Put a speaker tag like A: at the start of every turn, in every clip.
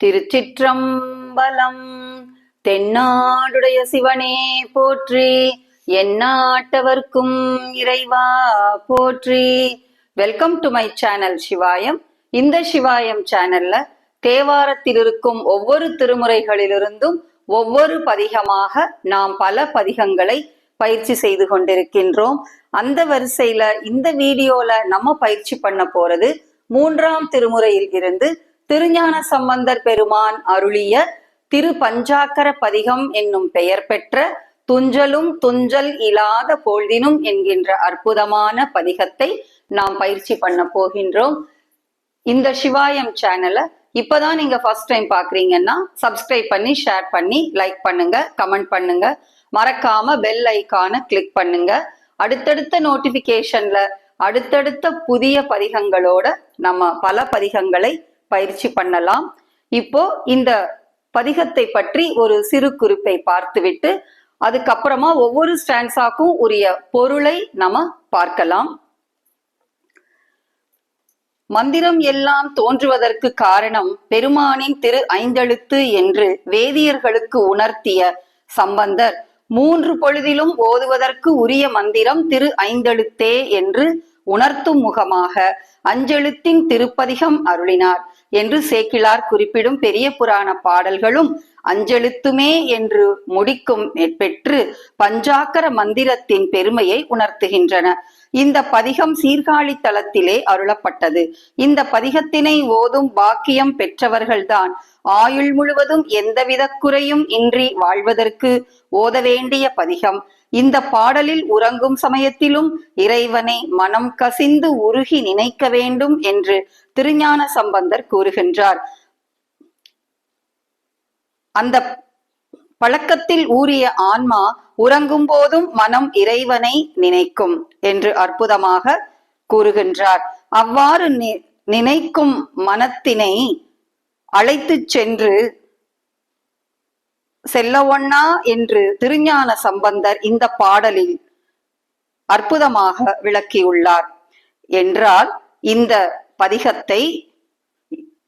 A: திருச்சிற்றம்பலம். தென்னாடுடைய சிவனே போற்றி எந்நாட்டவர்க்கும் இறைவா போற்றி. Welcome to my channel Sivayam இந்த சிவாயம் சேனல்ல தேவாரத்தில் இருக்கும் ஒவ்வொரு திருமுறைகளிலிருந்தும் ஒவ்வொரு பதிகமாக நாம் பல பதிகங்களை பயிற்சி செய்து கொண்டிருக்கின்றோம். அந்த வரிசையில இந்த வீடியோல நம்ம பயிற்சி பண்ண போறது மூன்றாம் திருமுறையில் இருந்து திருஞான சம்பந்தர் பெருமான் அருளிய திரு பஞ்சாக்கர பதிகம் என்னும் பெயர் பெற்ற துஞ்சலும் துஞ்சல் இல்லாத பொழுதினும் என்கின்ற அற்புதமான பதிகத்தை நாம் பயிற்சி பண்ண போகின்றோம். இந்த சிவாயம் சேனலை இப்பதான் நீங்க ஃபர்ஸ்ட் டைம் பாக்குறீங்கன்னா சப்ஸ்கிரைப் பண்ணி ஷேர் பண்ணி லைக் பண்ணுங்க கமெண்ட் பண்ணுங்க. மறக்காம பெல் ஐக்கான கிளிக் பண்ணுங்க. அடுத்தடுத்த நோட்டிபிகேஷன்ல அடுத்தடுத்த புதிய பதிகங்களோட நம்ம பல பதிகங்களை பயிற்சி பண்ணலாம். இப்போ இந்த பதிகத்தை பற்றி ஒரு சிறு குறிப்பை பார்த்துவிட்டு அதுக்கப்புறமா ஒவ்வொரு ஸ்டான்ஸாக்கும் உரிய பொருளை நம்ம பார்க்கலாம். மந்திரம் எல்லாம் தோன்றுவதற்கு காரணம் பெருமானின் திரு ஐந்தெழுத்து என்று வேதியர்களுக்கு உணர்த்திய சம்பந்தர். மூன்று பொழுதிலும் ஓதுவதற்கு உரிய மந்திரம் திரு ஐந்தெழுத்தே என்று உணர்த்தும் முகமாக அஞ்செழுத்தின் திருப்பதிகம் அருளினார் என்று சேக்கிழார் குறிப்பிடும் பெரிய புராண பாடல்களும் அஞ்செழுத்துமே என்று முடிக்கும் பெற்று பஞ்சாக்கர மந்திரத்தின் பெருமையை உணர்த்துகின்றன. இந்த பதிகம் சீர்காழி தளத்திலே அருளப்பட்டது. இந்த பதிகத்தினை ஓதும் பாக்கியம் பெற்றவர்கள்தான். ஆயுள் முழுவதும் எந்தவித குறையும் இன்றி வாழ்வதற்கு ஓத வேண்டிய பதிகம். இந்த பாடலில் உறங்கும் சமயத்திலும் இறைவனை மனம் கசிந்து உருகி நினைக்க வேண்டும் என்று திருஞான சம்பந்தர் கூறுகின்றார். அந்த பழக்கத்தில் ஊறிய ஆன்மா உறங்கும் போதும் மனம் இறைவனை நினைக்கும் என்று அற்புதமாக கூறுகின்றார். அவ்வாறு நினைக்கும் மனத்தினை அழைத்து சென்று செல்லவொண்ணா என்று திருஞான சம்பந்தர் இந்த பாடலில் அற்புதமாக விளக்கியுள்ளார். என்றால் இந்த பதிகத்தை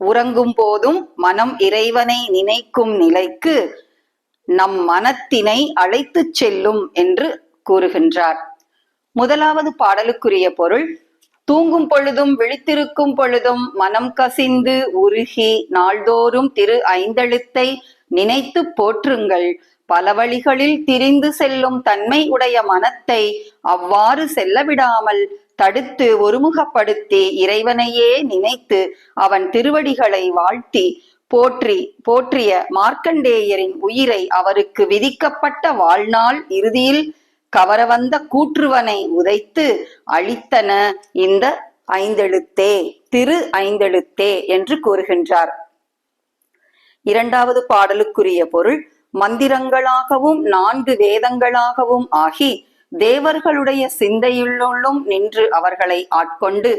A: உறங்கும் போதும் மனம் இறைவனை நினைக்கும் நிலைக்கு நம் மனத்தினை அழைத்து செல்லும் என்று கூறுகின்றார். முதலாவது பாடலுக்குரிய பொருள் தூங்கும் பொழுதும் விழித்திருக்கும் பொழுதும் மனம் கசிந்து உருகி நாள்தோறும் திரு ஐந்தெழுத்தை நினைத்து போற்றுங்கள். பல வழிகளில் திரிந்து செல்லும் தன்மை உடைய மனத்தை அவ்வாறு செல்லவிடாமல் தடுத்து ஒருமுகப்படுத்தி இறைவனையே நினைத்து அவன் திருவடிகளை வாழ்த்தி போற்றி போற்றிய மார்க்கண்டேயரின் உயிரை அவருக்கு விதிக்கப்பட்ட வாழ்நாள் இறுதியில் கவர வந்த கூற்றுவனை உதைத்து அழித்தன இந்த ஐந்தெழுத்தே திரு ஐந்தெழுத்தே என்று கூறுகின்றார். இரண்டாவது பாடலுக்குரிய பொருள் மந்திரங்களாகவும் நான்கு வேதங்களாகவும் ஆகி தேவர்களுடைய சிந்தையுள்ளுள்ளும் நின்று அவர்களை ஆட்கொண்டு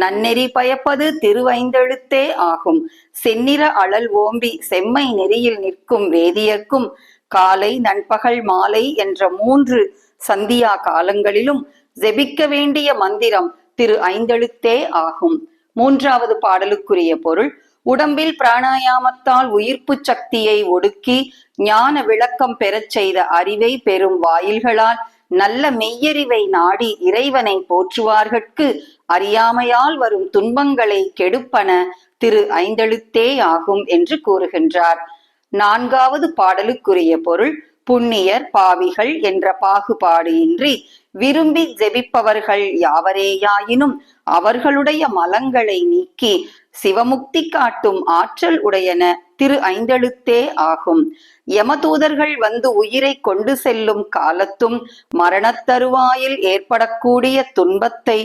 A: நன்னெறி பயப்பது திருவைந்தெழுத்தே ஆகும். செந்நிற அழல் ஓம்பி செம்மை நெறியில் நிற்கும் வேதியர்க்கும் காலை நண்பகல் மாலை என்ற மூன்று சந்தியா காலங்களிலும் ஜெபிக்க வேண்டிய மந்திரம் திரு ஐந்தெழுத்தே ஆகும். மூன்றாவது பாடலுக்குரிய பொருள் உடம்பில் பிராணாயாமத்தால் உயிர்ப்பு சக்தியை ஒடுக்கி ஞான விளக்கம் பெறச் செய்த அறிவை பெறும் வாயில்களால் நல்ல மெய்யறிவை நாடி இறைவனை போற்றுவார்கட்கு. அறியாமையால் வரும் துன்பங்களை கெடுப்பன திரு ஐந்தெழுத்தே ஆகும் என்று கூறுகின்றார். நான்காவது பாடலுக்குரிய பொருள் புண்ணியர் பாவிகள் என்ற பாகுபாடு இன்றி விரும்பி ஜெபிப்பவர்கள் யாவரேயாயினும் அவர்களுடைய மலங்களை நீக்கி சிவமுக்தி காட்டும் ஆற்றல் உடையன திரு ஐந்தெழுத்தே ஆகும். யமதூதர்கள் வந்து உயிரை கொண்டு செல்லும் காலத்தும் மரணத்தருவாயில் ஏற்படக்கூடிய துன்பத்தை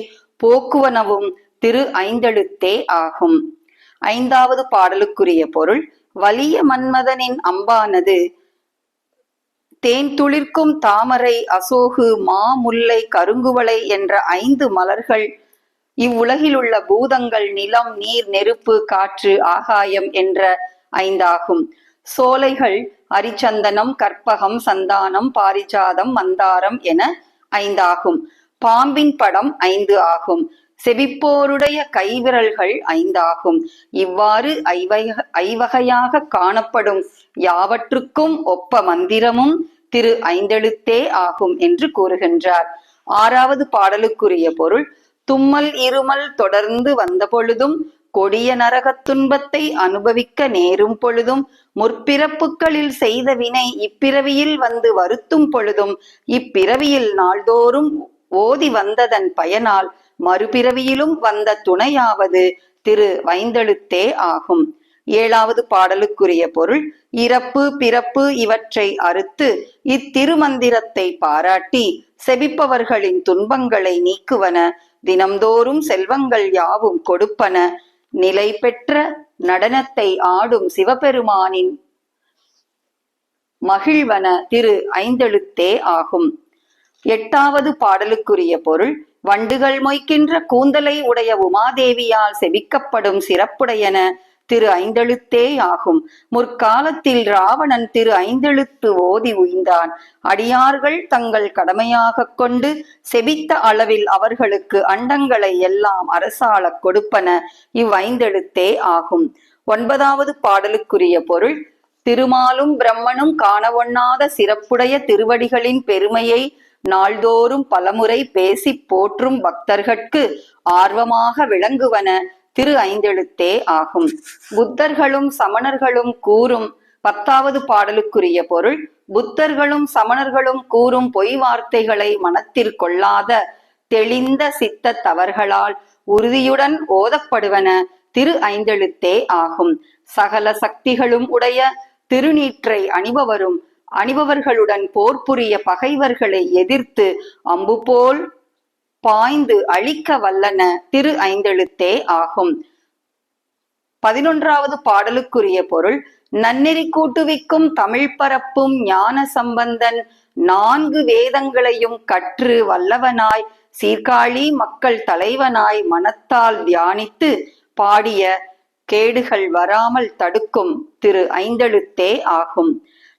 A: போக்குவனவும் திரு ஐந்தெழுத்தே ஆகும். ஐந்தாவது பாடலுக்குரிய பொருள் வலிய மன்மதனின் அம்பானது தேன் துளிர்க்கும் தாமரை அசோகு மா முல்லை கருங்குவளை என்ற ஐந்து மலர்கள். இவ்வுலகில் உள்ள பூதங்கள் நிலம் நீர் நெருப்பு காற்று ஆகாயம் என்ற ஐந்தாகும். சோலைகள் அரிச்சந்தனம் கற்பகம் சந்தானம் பாரிஜாதம் மந்தாரம் என ஐந்தாகும். பாம்பின் படம் ஐந்து ஆகும். செவிப்போருடைய கைவிரல்கள் ஐந்தாகும். இவ்வாறு ஐவக ஐவகையாக காணப்படும் யாவற்றுக்கும் ஒப்ப மந்திரமும் திரு ஐந்தெழுத்தே ஆகும் என்று கூறுகின்றார். ஆறாவது பாடலுக்குரிய பொருள் தும்மல் இருமல் தொடர்ந்து வந்த பொழுதும் கொடிய நரகத் துன்பத்தை அனுபவிக்க நேரும் பொழுதும் முற்பிறப்புகளில் செய்த வினை இப்பிறவியில் வந்து வருத்தும் பொழுதும் இப்பிறவியில் நாள்தோறும் ஓதி வந்ததன் பயனால் மறுபிறவியிலும் வந்த துணையாவது திரு வைந்தெழுத்தே ஆகும். ஏழாவது பாடலுக்குரிய பொருள் இறப்பு பிறப்பு இவற்றை அறுத்து இத்திருமந்திரத்தை பாராட்டி செபிப்பவர்களின் துன்பங்களை நீக்குவன தினம்தோறும் செல்வங்கள் யாவும் கொடுப்பன நிலை பெற்ற நடனத்தை ஆடும் சிவபெருமானின் மகிழ்வன திரு ஐந்தெழுத்தே ஆகும். எட்டாவது பாடலுக்குரிய பொருள் வண்டுகள் மொய்க்கின்ற கூந்தலை உடைய உமாதேவியால் செபிக்கப்படும் சிறப்புடையன திரு ஐந்தெழுத்தே ஆகும். முற்காலத்தில் ராவணன் திரு ஐந்தெழுத்து ஓதி உய்ந்தான். அடியார்கள் தங்கள் கடமையாக கொண்டு செபித்த அளவில் அவர்களுக்கு அண்டங்களை எல்லாம் அரசாள கொடுப்பன. இவ்வைந்தெழுத்தே ஆகும். ஒன்பதாவது பாடலுக்குரிய பொருள் திருமாலும் பிரம்மனும் காணவொண்ணாத சிறப்புடைய திருவடிகளின் பெருமையை நாள்தோறும் பலமுறை பேசிப் போற்றும் பக்தர்கட்கு ஆர்வமாக விளங்குவன. திரு ஐந்தெழுத்தே ஆகும். புத்தர்களும் சமணர்களும் கூறும் பத்தாவது பாடலுக்குரிய பொருள் புத்தர்களும் சமணர்களும் கூறும் பொய் வார்த்தைகளை மனத்தில் கொள்ளாத தெளிந்த சித்த தவறுகளால் உறுதியுடன் ஓதப்படுவன திரு ஐந்தெழுத்தே ஆகும். சகல சக்திகளும் உடைய திருநீற்றை அணிபவரும் அணிபவர்களுடன் போர் புரிய பகைவர்களை எதிர்த்து அம்பு போல் பாய்ந்து அழிக்க வல்லன திரு ஐந்தெழுத்தே ஆகும். பதினொன்றாவது பாடலுக்குரிய பொருள் நன்னெறி கூட்டுவிக்கும் தமிழ் பரப்பும் ஞான சம்பந்தன் நான்கு வேதங்களையும் கற்று வல்லவனாய் சீர்காழி மக்கள் தலைவனாய் மனத்தால் தியானித்து பாடிய கேடுகள் வராமல் தடுக்கும் திரு ஐந்தெழுத்தே ஆகும்.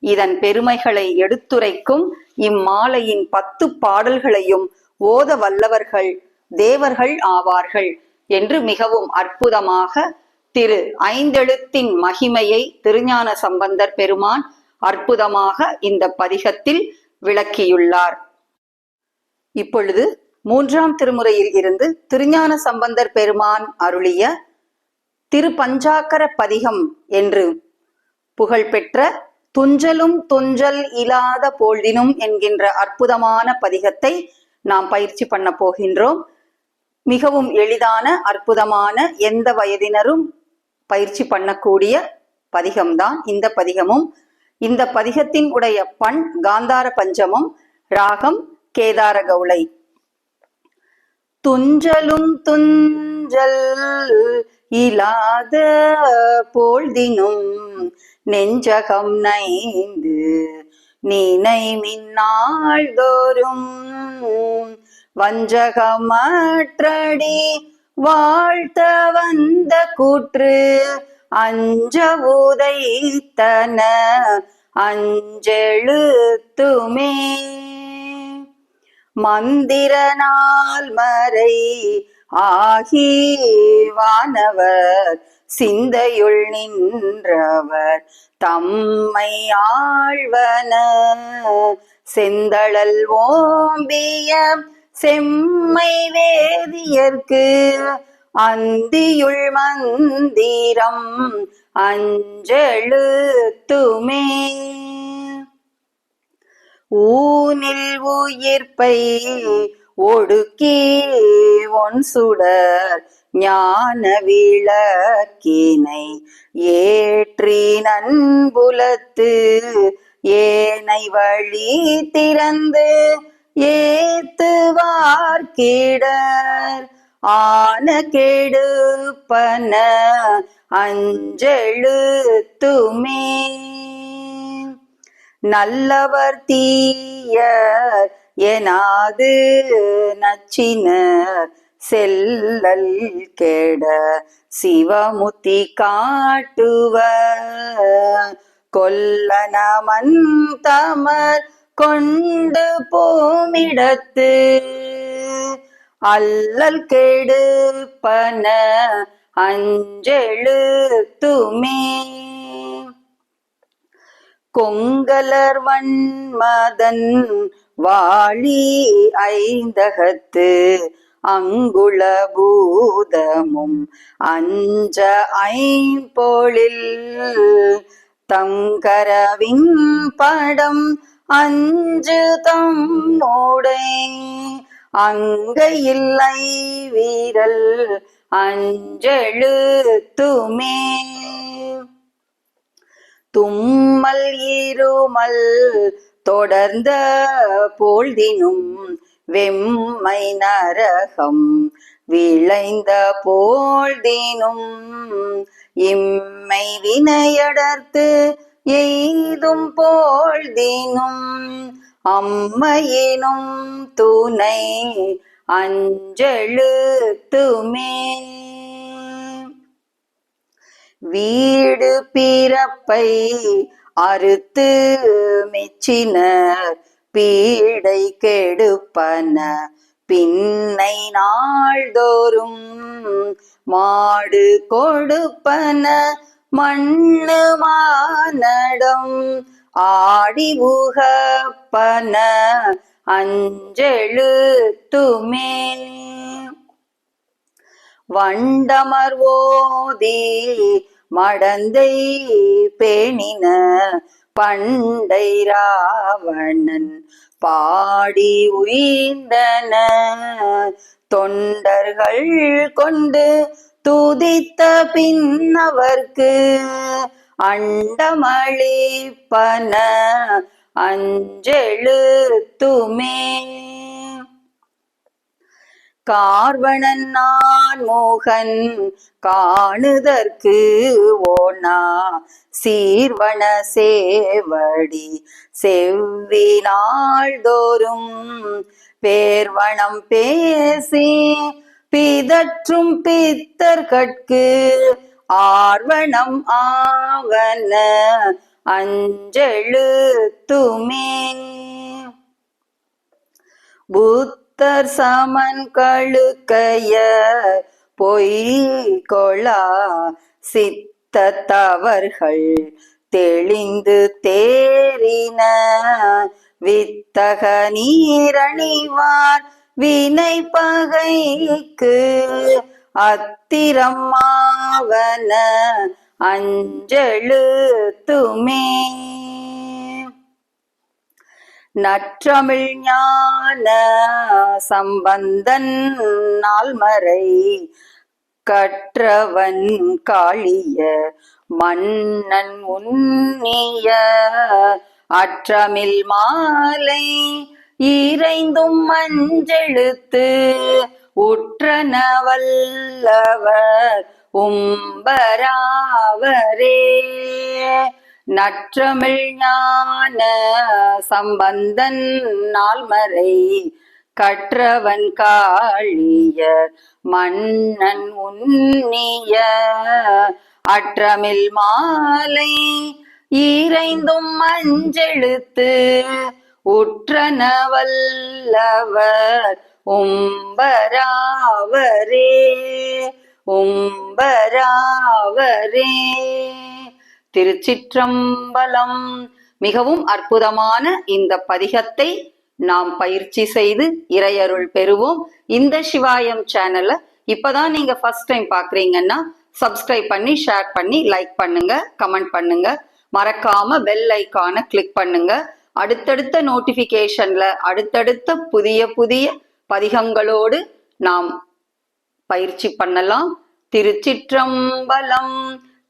A: இதன் பெருமைகளை எடுத்துரைக்கும் இம்மாலையின் பத்து பாடல்களையும் ஓத வல்லவர்கள் தேவர்கள் ஆவார்கள் என்று மிகவும் அற்புதமாக திரு ஐந்தெழுத்தின் மகிமையை திருஞான சம்பந்தர் பெருமான் அற்புதமாக இந்த பதிகத்தில் விளக்கியுள்ளார். இப்பொழுது மூன்றாம் திருமுறையில் இருந்து திருஞான சம்பந்தர் பெருமான் அருளிய திருபஞ்சாக்கர பதிகம் என்று புகழ்பெற்ற துஞ்சலும் துஞ்சல் இல்லாத போழ்தினும் என்கின்ற அற்புதமான பதிகத்தை நாம் பயிற்சி பண்ண போகின்றோம். மிகவும் எளிதான அற்புதமான எந்த வயதினரும் பயிற்சி பண்ணக்கூடிய பதிகம்தான் இந்த பதிகமும். இந்த பதிகத்தின் உடைய பண் காந்தார பஞ்சமும் ராகம் கேதார கவுளை. துஞ்சலும் துஞ்சல் இலாத போழ்தினும் நெஞ்சகம் நைந்து நீனை மின்னாள் தோறும் வஞ்சகமற்றடி வாழ்த்த வந்த கூற்று அஞ்ச உதைத்தன அஞ்செழுத்துமே. மந்திரனால் மறை ஆகி வானவர் சிந்தையுள் நின்றவர் தம்மை ஆழ்வன. செந்தழல் ஓம்பிய செம்மை வேதியர்க்கு அந்தியுள் மந்திரம் அஞ்செழுத்துமே. ஊனில் உயிர்ப்பை ஒடுக்கி ஒன் சுடர் ஞான விளக்கினை ஏற்றி நண்புலத்து ஏனை வழி திறந்து ஏத்துவார்கிடர் ஆன கெடுப்பன அஞ்செழுத்துமே. நல்லவர் தீயர் எனாது நச்சினர். செல்லல் கெட சிவமுத்தி காட்டுவ கொல்லனமன் தமர் கொண்டு போமிடத்து அல்லல் கெடுப்பன அஞ்செழுத்துமே. கொங்கலர் வன்மதன் வாழி ஐந்தகத்து அங்குள பூதமும் அஞ்ச ஐம்பொழில். தங்கரவின் படம் அஞ்சு தம்மோடை அங்கையில்லை வீரல் அஞ்செழுத்துமே. தும்மல் இருமல் தொடர்ந்த போழ்தினும் வெம்மை நரகம் விளைந்த போழ்தினும் இம்மை வினையடர்த்து எய்தும் போழ்தினும் அம்மையினும் துணை அஞ்செழுத்துமே. வீடு பிறப்பை அறுத்து மெச்சினர் பீடை கெடுப்பன. பின்னை நாள்தோறும் மாடு கொடுப்பன. மண்ணு மானடம் ஆடி உகப்பன. அஞ்செழுத்துமே. வண்டமர்வோதி மடந்தை பேணின. பண்டை ராவணன் பாடி உயிர்ந்தன தொண்டர்கள் கொண்டு துதித்த பின்னவர்க்கு அண்டமளிப்பன. அஞ்செழுத்துமே கார்வணன் நான் மோகன் காணுதற்கு ஓனா சீர்வன சேவடி செவ்வி நாள்தோறும் பேர்வனம் பேசி பிதற்றும் பித்தர்கட்கு ஆர்வணம் ஆவன அஞ்செழுத்துமே. புத்தர் சமன் கழுக்கைய பொய் கொளா சித்தத்தவர்கள் தெளிந்து தேறின வித்தக நீரணிவார் வினை பகைக்கு அத்திரம் ஆவன அஞ்செழுத்துமே. நற்றமிழ் ஞான சம்பந்தன் நால்மறை கற்றவன் காளிய மன்னன் உன்னிய அற்றமில் மாலை இறைந்தும் மஞ்செழுத்து உற்றனவல்லவர் உம்பராவரே. நற்றமிழ் ஞான சம்பந்தன் நால்மறை கற்றவன் காளிய மன்னன் உன்னிய அற்றமில் மாலை இறைந்தும் மஞ்செழுத்து உற்றனவல்லவர் உம்பராவரே உம்பராவரே. திருச்சிற்றம்பலம். மிகவும் அற்புதமான இந்த பதிகத்தை நாம் பயிற்சி செய்து இறையருள் பெறுவோம். இந்த சிவாயம் சேனலை இப்பதான் நீங்க ஃபர்ஸ்ட் டைம் பாக்குறீங்கன்னா சப்ஸ்கிரைப் பண்ணி ஷேர் பண்ணி லைக் பண்ணுங்க கமெண்ட் பண்ணுங்க. மறக்காம பெல் ஐக்கான கிளிக் பண்ணுங்க. அடுத்தடுத்த நோட்டிபிகேஷன்ல அடுத்தடுத்த புதிய புதிய பதிகங்களோடு நாம் பயிற்சி பண்ணலாம். திருச்சிற்றம்பலம்.